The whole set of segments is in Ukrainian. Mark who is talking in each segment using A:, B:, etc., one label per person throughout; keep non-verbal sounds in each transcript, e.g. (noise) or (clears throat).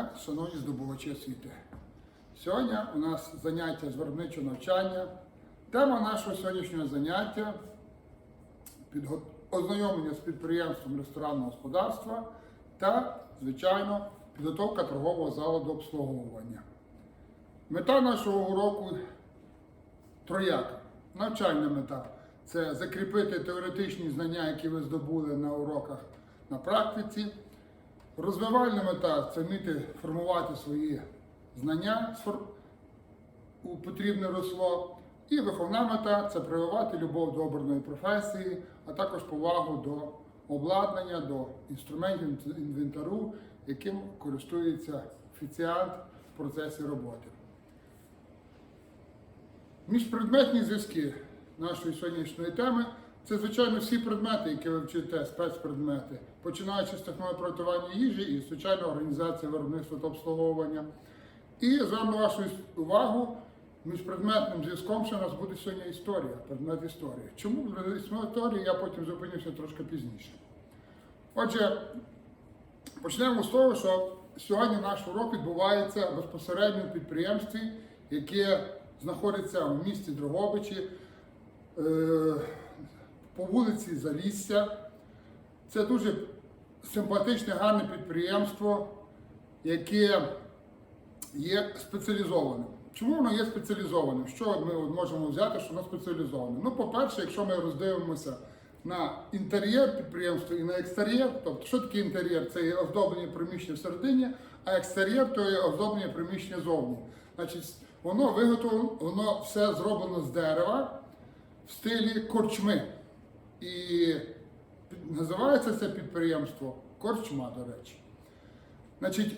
A: дня, шановні здобувачі освіти. Сьогодні у нас заняття з виробничого навчання. Тема нашого сьогоднішнього заняття підго- ознайомлення з підприємством ресторанного господарства та, звичайно, підготовка торгового залу до обслуговування. Мета нашого уроку трояка. Навчальна мета це закріпити теоретичні знання, які ви здобули на уроках на практиці. Розвивальна мета це вміти формувати свої знання у потрібне русло. І виховна мета це прививати любов до обраної професії, а також повагу до обладнання, до інструментів інвентару, яким користується офіціант в процесі роботи. Міжпредметні зв'язки нашої сьогоднішньої теми це, звичайно, всі предмети, які ви вчите, спецпредмети, починаючи з технології приготування їжі і, звичайно, організація виробництва та обслуговування. І зверну вашу увагу, міжпредметним зв'язком ще у нас буде сьогодні історія, предмет історії. Чому історії, я потім зупинюся трошки пізніше. Отже, Почнемо з того, що сьогодні наш урок відбувається безпосередньо в підприємстві, яке знаходиться в місті Дрогобичі е, вулиці Залісся. Це дуже симпатичне, гарне підприємство, яке є спеціалізованим. Чому воно є спеціалізованим? Що ми можемо взяти, що воно спеціалізоване? Ну, по-перше, якщо ми роздивимося на інтер'єр підприємства і на екстер'єр, тобто що таке інтер'єр? Це є оздоблення приміщення всередині, а екстер'єр то є оздоблення приміщення зовні. Значить, воно виготовлено, воно все зроблено з дерева в стилі корчми. І називається це підприємство корчма, до речі. Значить,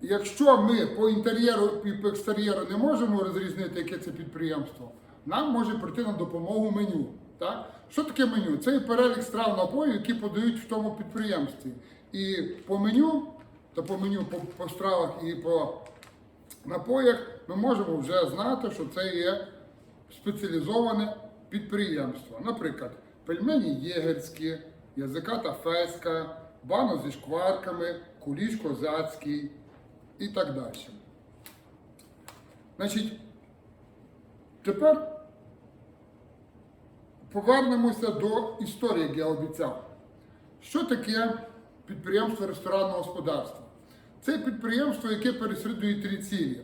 A: Якщо ми по інтер'єру і по екстер'єру не можемо розрізнити, яке це підприємство, нам може прийти на допомогу меню. Так? Що таке меню? Це перелік страв напоїв, які подають в тому підприємстві. І по меню, та по меню, по, по стравах і по напоях ми можемо вже знати, що це є спеціалізоване підприємство. Наприклад, пельмені єгерські, язиката феська, бано зі шкварками, куліш козацький і так далі. Значить, тепер повернемося до історії, як я обіцяв. Що таке підприємство ресторанного господарства? Це підприємство, яке переслідує три цілі: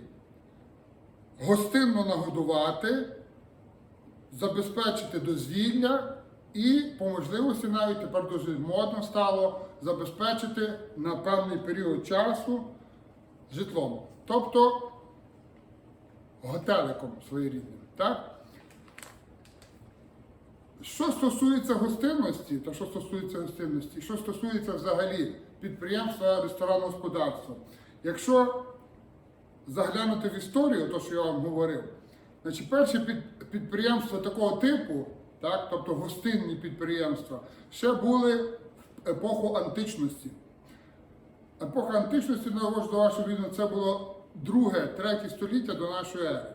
A: гостинно нагодувати, забезпечити дозвілля і, по можливості, навіть тепер дуже модно стало забезпечити на певний період часу житлом. Тобто готеликом своєрідним. Так? Що стосується гостинності, та що стосується гостинності, що стосується взагалі підприємства ресторанного господарства, якщо заглянути в історію, то що я вам говорив, значить перші під, підприємства такого типу, так, тобто гостинні підприємства, ще були в епоху античності. Епоха античності, навожу до вашого відома, це було друге, третє століття до нашої ери.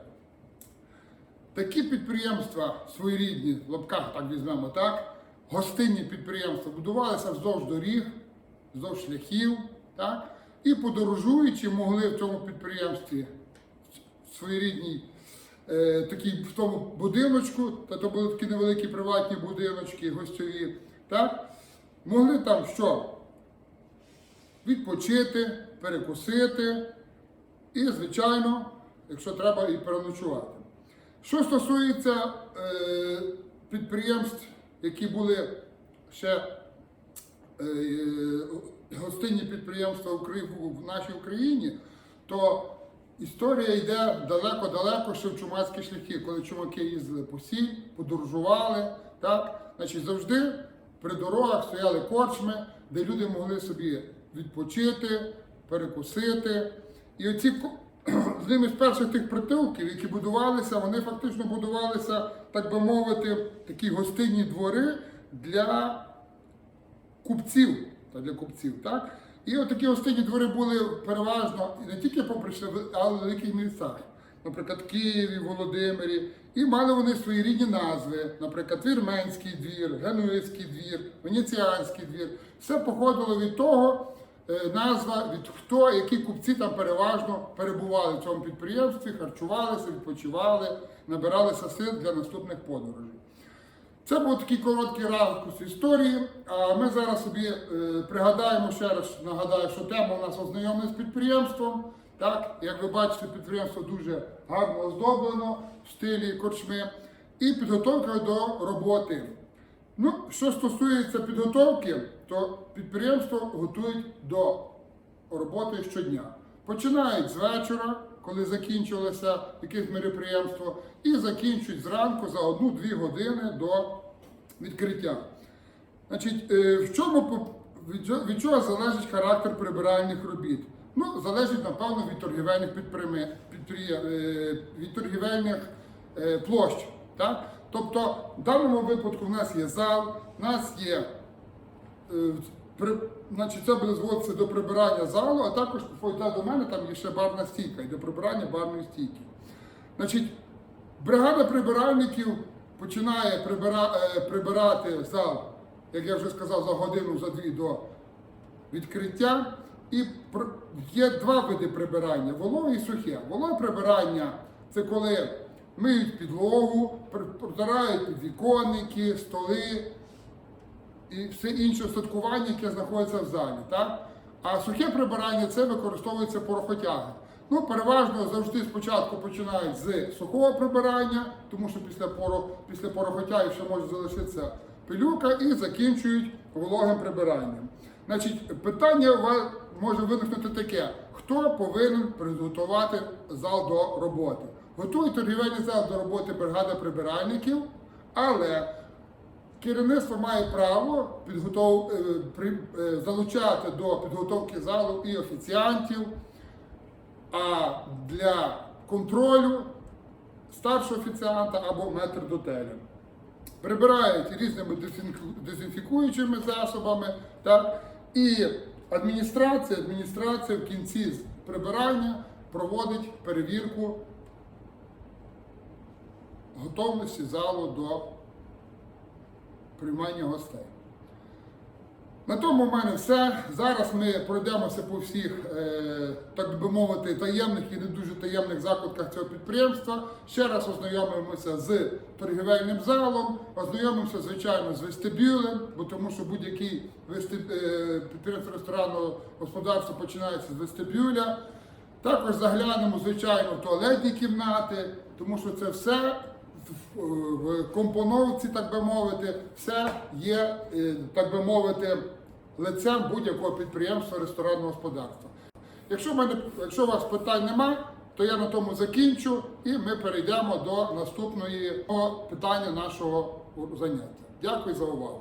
A: Такі підприємства своєрідні, в лапках так візьмемо, так, гостинні підприємства будувалися вздовж доріг, вздовж шляхів, так, і подорожуючи могли в цьому підприємстві своєрідній е, такій в тому будиночку, та то були такі невеликі приватні будиночки, гостьові, так, могли там що? Відпочити, перекусити і, звичайно, якщо треба, і переночувати. Що стосується е, підприємств, які були ще е, гостинні підприємства в нашій Україні, то історія йде далеко-далеко ще в чумацькі шляхи, коли чумаки їздили по сіль, подорожували. Так? Значить, завжди при дорогах стояли корчми, де люди могли собі відпочити, перекусити. І оці (clears throat) з ними з перших тих притулків, які будувалися, вони фактично будувалися, так би мовити, такі гостинні двори для купців для купців. Так? І от такі гостинні двори були переважно не тільки попри що, але в великих містах. Наприклад, Києві, Володимирі, і мали вони свої рідні назви, наприклад, Вірменський двір, Генуїзький двір, Венеціанський двір. Все походило від того, е, назва, від хто, які купці там переважно перебували в цьому підприємстві, харчувалися, відпочивали, набиралися сил для наступних подорожей. Це був такий короткий ракурс історії. А ми зараз собі е, пригадаємо ще раз, нагадаю, що тема у нас ознайомлення з підприємством. Так, як ви бачите, підприємство дуже гарно оздоблено в стилі корчми і підготовка до роботи. Ну, що стосується підготовки, то підприємство готують до роботи щодня. Починають з вечора, коли закінчилося якесь мероприємство, і закінчують зранку за одну-дві години до відкриття. Значить, е, в чому від чого- залежить характер прибиральних робіт? Ну, залежить, напевно, від торгівельних е, від торгівельних е, площ. Так? Тобто, в даному випадку в нас є зал, в нас є значить, це буде зводитися до прибирання залу, а також пойде до мене, там є ще барна стійка, і до прибирання барної стійки. Значить, бригада прибиральників починає прибира, е, прибирати зал, як я вже сказав, за годину, за дві до відкриття. І є два види прибирання: вологе і сухе. Вологе прибирання це коли миють підлогу, пр- протирають підвіконники, столи, і все інше устаткування, яке знаходиться в залі. Так? А сухе прибирання це використовується порохотяги. Ну, переважно завжди спочатку починають з сухого прибирання, тому що після, поро, після порохотяги ще може залишитися пилюка, і закінчують вологим прибиранням. Значить, питання у вас може виникнути таке: хто повинен підготувати зал до роботи? Готує торгівельний зал до роботи бригада прибиральників, але Керівництво має право підготов... е, при- е, залучати до підготовки залу і офіціантів, а для контролю старшого офіціанта або метрдотеля. Прибирають різними дезінфікуючими засобами, так? і адміністрація, адміністрація в кінці прибирання проводить перевірку готовності залу до приймання гостей. На тому в мене все. Зараз ми пройдемося по всіх, е, так би мовити, таємних і не дуже таємних закладках цього підприємства. Ще раз ознайомимося з торгівельним залом, ознайомимося, звичайно, з вестибюлем, бо тому що будь-який е, підприємство ресторанного господарства починається з вестибюля. Також заглянемо, звичайно, в туалетні кімнати, тому що це все в- компоновці, так би мовити, все є, е, так би мовити, лицем будь-якого підприємства ресторанного господарства. Якщо, мене, якщо у вас питань нема, то я на тому закінчу і ми перейдемо до наступної питання нашого заняття. Дякую за увагу.